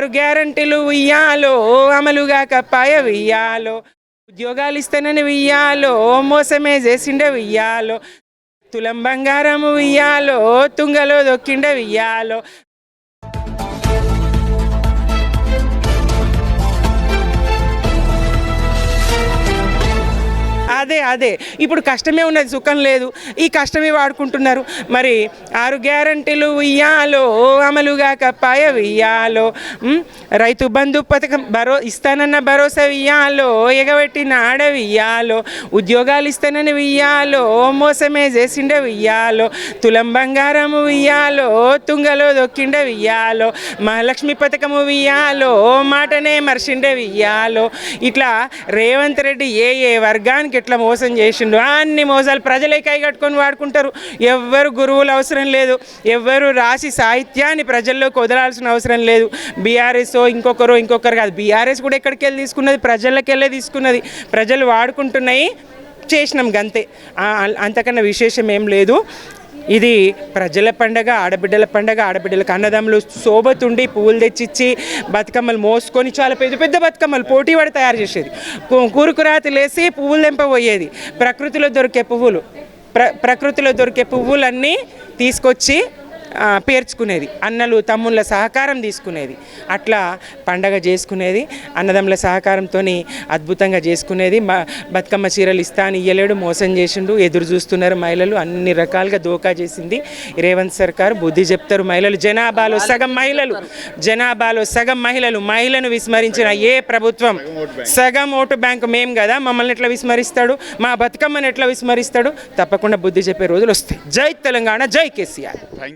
ఆరు గ్యారంటీలు ఉయ్యాలో అమలుగా కప్పాయ వెయ్యాలో ఉద్యోగాలు ఇస్తానని వెయ్యాలో మోసమే చేసిండే వెయ్యాలో తులం బంగారం వెయ్యాలో తుంగలో దొక్కిండే వెయ్యాలో అదే. అదే ఇప్పుడు కష్టమే ఉన్నది సుఖం లేదు. ఈ కష్టమే వాడుకుంటున్నారు. మరి ఆరు గ్యారంటీలు ఇయ్యాలో అమలుగా పాయవియ్యాలో రైతు బంధు పథకం భరో ఇస్తానన్న భరోసా ఇయ్యాలో ఎగబెట్టిన ఆడ ఉద్యోగాలు ఇస్తానని వెయ్యాలో మోసమే చేసిండే తులం బంగారము వియ్యాలో తుంగలో దొక్కిండవియ్యాలో మహాలక్ష్మి పథకము వెయ్యాలో మాటనే మర్చిండే ఇట్లా రేవంత్ రెడ్డి ఏ ఏ వర్గానికి ఎట్లా మోసం చేసిండు. అన్ని మోసాలు ప్రజలే కై కట్టుకొని వాడుకుంటారు. ఎవ్వరు గురువులు అవసరం లేదు. ఎవ్వరు రాసి సాహిత్యాన్ని ప్రజల్లోకి వదలాల్సిన అవసరం లేదు. బీఆర్ఎస్ ఇంకొకరు ఇంకొకరు కాదు. బీఆర్ఎస్ కూడా ఎక్కడికి వెళ్ళి తీసుకున్నది? ప్రజలకి వెళ్ళే తీసుకున్నది. ప్రజలు వాడుకుంటున్నాయి. చేసినాం గంతే. అంతకన్నా విశేషం ఏం లేదు. ఇది ప్రజల పండగ ఆడబిడ్డల పండగ ఆడబిడ్డలకు అన్నదమ్ములు శోభతుండి పువ్వులు తెచ్చిచ్చి బతుకమ్మలు మోసుకొని చాలా పెద్ద పెద్ద బతుకమ్మలు పోటీ పడి తయారు చేసేది. కు- కూరుకురాతి లేసి పువ్వులు తెంపబోయేది. ప్రకృతిలో దొరికే పువ్వులు ప్ర ప్రకృతిలో దొరికే పువ్వులన్నీ తీసుకొచ్చి పేర్చుకునేది అన్నలు తమ్ముళ్ళ సహకారం తీసుకునేది. అట్లా పండగ చేసుకునేది అన్నదమ్ముల సహకారంతో అద్భుతంగా చేసుకునేది. బతుకమ్మ చీరలు ఇస్తా అని ఇయ్యలేడు మోసం చేసిండు ఎదురు చూస్తున్నారు మహిళలు అన్ని రకాలుగా దోకా చేసింది రేవంత్ సర్కారు. బుద్ధి చెప్తారు మహిళలు జనాభాలో సగం మహిళలు జనాభాలో సగం మహిళలు మహిళను విస్మరించిన ఏ ప్రభుత్వం? సగం ఓటు బ్యాంకు మేం కదా మమ్మల్ని ఎట్లా విస్మరిస్తాడు? మా బతుకమ్మని ఎట్లా విస్మరిస్తాడు? తప్పకుండా బుద్ధి చెప్పే రోజులు వస్తాయి. జై తెలంగాణ జై కేసీఆర్.